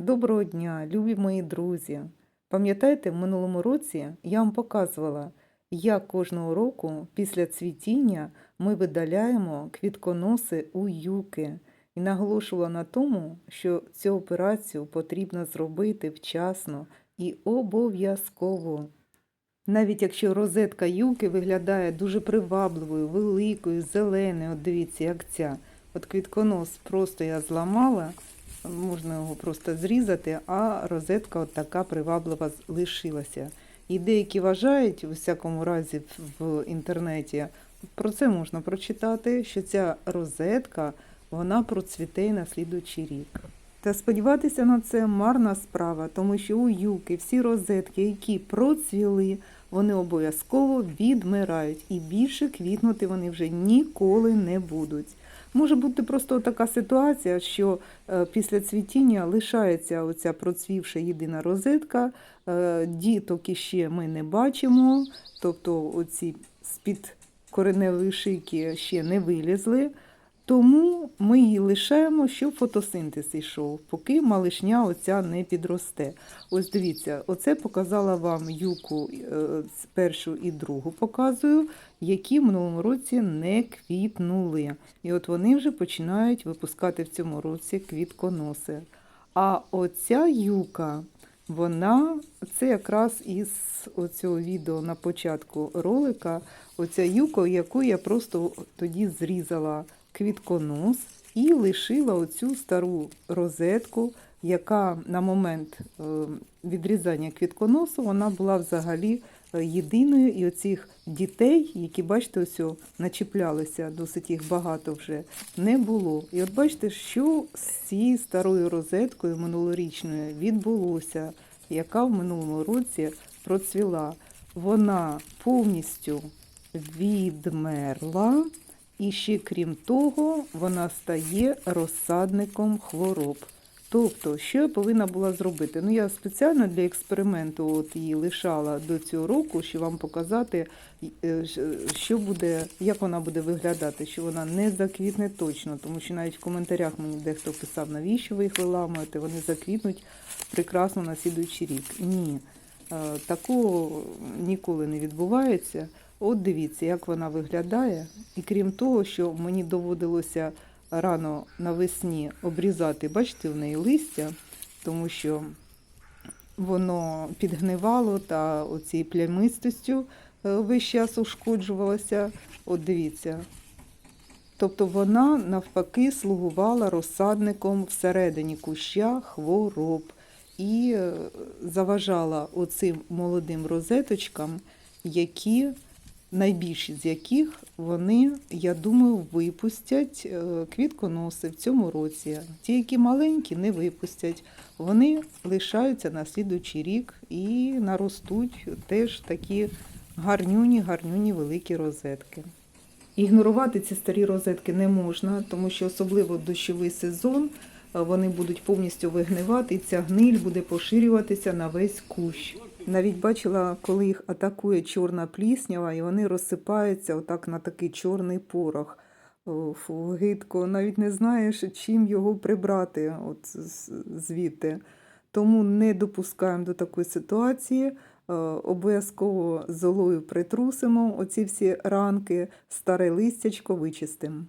Доброго дня, любі мої друзі! Пам'ятаєте, в минулому році я вам показувала, як кожного року після цвітіння ми видаляємо квітконоси у юки і наголошувала на тому, що цю операцію потрібно зробити вчасно і обов'язково. Навіть якщо розетка юки виглядає дуже привабливою, великою, зеленою, от дивіться, як ця. От квітконос просто я зламала, можна його просто зрізати, а розетка от така приваблива лишилася. І деякі вважають, у всякому разі, в- інтернеті, про це можна прочитати, що ця розетка вона процвіте на слідуючий рік. Та сподіватися на це марна справа, тому що у юки всі розетки, які процвіли, вони обов'язково відмирають і більше квітнути вони вже ніколи не будуть. Може бути просто така ситуація, що е, після цвітіння лишається оця процвівша єдина розетка, е, діток іще ми не бачимо, тобто оці з-під кореневої шийки ще не вилізли. Тому ми її лишаємо, щоб фотосинтез йшов, поки малишня оця не підросте. Ось дивіться, оце показала вам юку е, першу і другу показую, які в минулому році не квітнули. І от вони вже починають випускати в цьому році квітконоси. А оця юка, вона це якраз із оцього відео на початку ролика, оця юка, яку я просто тоді зрізала квітконос і лишила оцю стару розетку, яка на момент е, відрізання квітконосу вона була взагалі е, єдиною. І оцих дітей, які, бачите, ось начіплялися, досить їх багато вже, не було. І от бачите, що з цією старою розеткою минулорічною відбулося, яка в минулому році процвіла. Вона повністю відмерла. І ще крім того, вона стає розсадником хвороб. Тобто, що я повинна була зробити? Ну, я спеціально для експерименту от її лишала до цього року, щоб вам показати, е, що буде, як вона буде виглядати, що вона не заквітне точно, тому що навіть в коментарях мені дехто писав, навіщо ви їх виламуєте, вони заквітнуть прекрасно на слідуючий рік. Ні, е, такого ніколи не відбувається. От дивіться, як вона виглядає. І крім того, що мені доводилося рано навесні обрізати, бачите, в неї листя, тому що воно підгнивало та оцією плямистостю е, весь час ушкоджувалося. От дивіться. Тобто вона навпаки слугувала розсадником всередині куща хвороб і е, заважала оцим молодим розеточкам, які найбільші з яких вони, я думаю, випустять е, квітконоси в цьому році. Ті, які маленькі, не випустять. Вони лишаються на слідуючий рік і наростуть теж такі гарнюні, гарнюні великі розетки. Ігнорувати ці старі розетки не можна, тому що особливо дощовий сезон е, вони будуть повністю вигнивати, і ця гниль буде поширюватися на весь кущ. Навіть бачила, коли їх атакує чорна пліснява, і вони розсипаються отак на такий чорний порох. Фу, гидко, навіть не знаєш, чим його прибрати от звідти. Тому не допускаємо до такої ситуації. Е, Обов'язково золою притрусимо оці всі ранки, старе листячко вичистимо.